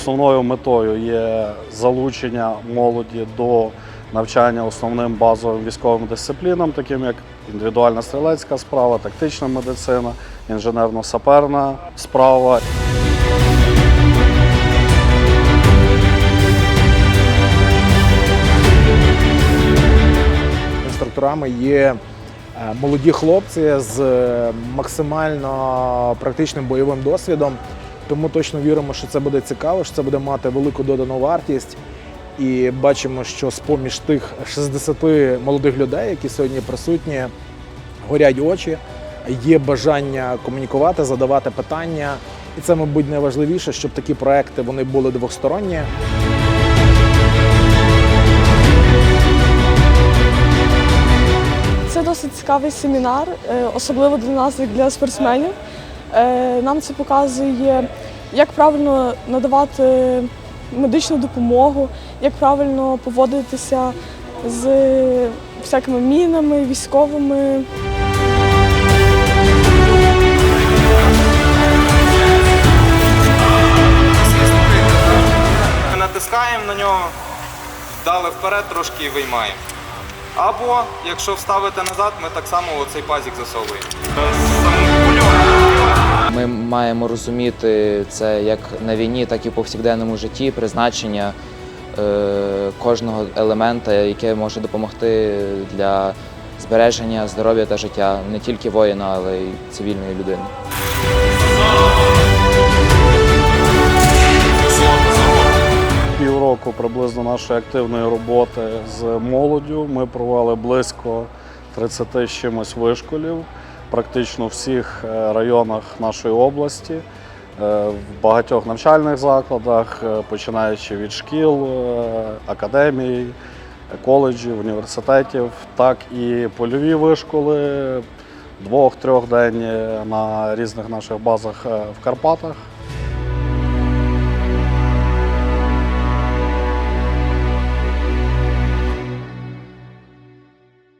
основною метою є залучення молоді до навчання основним базовим військовим дисциплінам, таким як індивідуальна стрілецька справа, тактична медицина, інженерно-саперна справа. Інструкторами є е, молоді хлопці з е, максимально практичним бойовим досвідом. Тому точно віримо, що це буде цікаво, що це буде мати велику додану вартість. І бачимо, що з-поміж тих 60 молодих людей, які сьогодні присутні, горять очі, є бажання комунікувати, задавати питання. І це, мабуть, найважливіше, щоб такі проекти вони були двосторонні. Це досить цікавий семінар, е, особливо для нас, як для спортсменів. Е, Нам це показує, як правильно надавати медичну допомогу, як правильно поводитися з всякими мінами, військовими. Ми натискаємо на нього, вдали вперед трошки і виймаємо. Або якщо вставити назад, ми так само оцей пазик засовуємо. Ми маємо розуміти це як на війні, так і в повсякденному житті, призначення е, кожного елемента, яке може допомогти для збереження здоров'я та життя не тільки воїна, але й цивільної людини. Півроку приблизно нашої активної роботи з молоддю. Ми провели близько 30 чимось вишколів, практично всіх е, районах нашої області, е, в багатьох навчальних закладах, е, починаючи від шкіл, академій, коледжів, університетів, так і польові вишколи двох-трьох день на різних наших базах в Карпатах.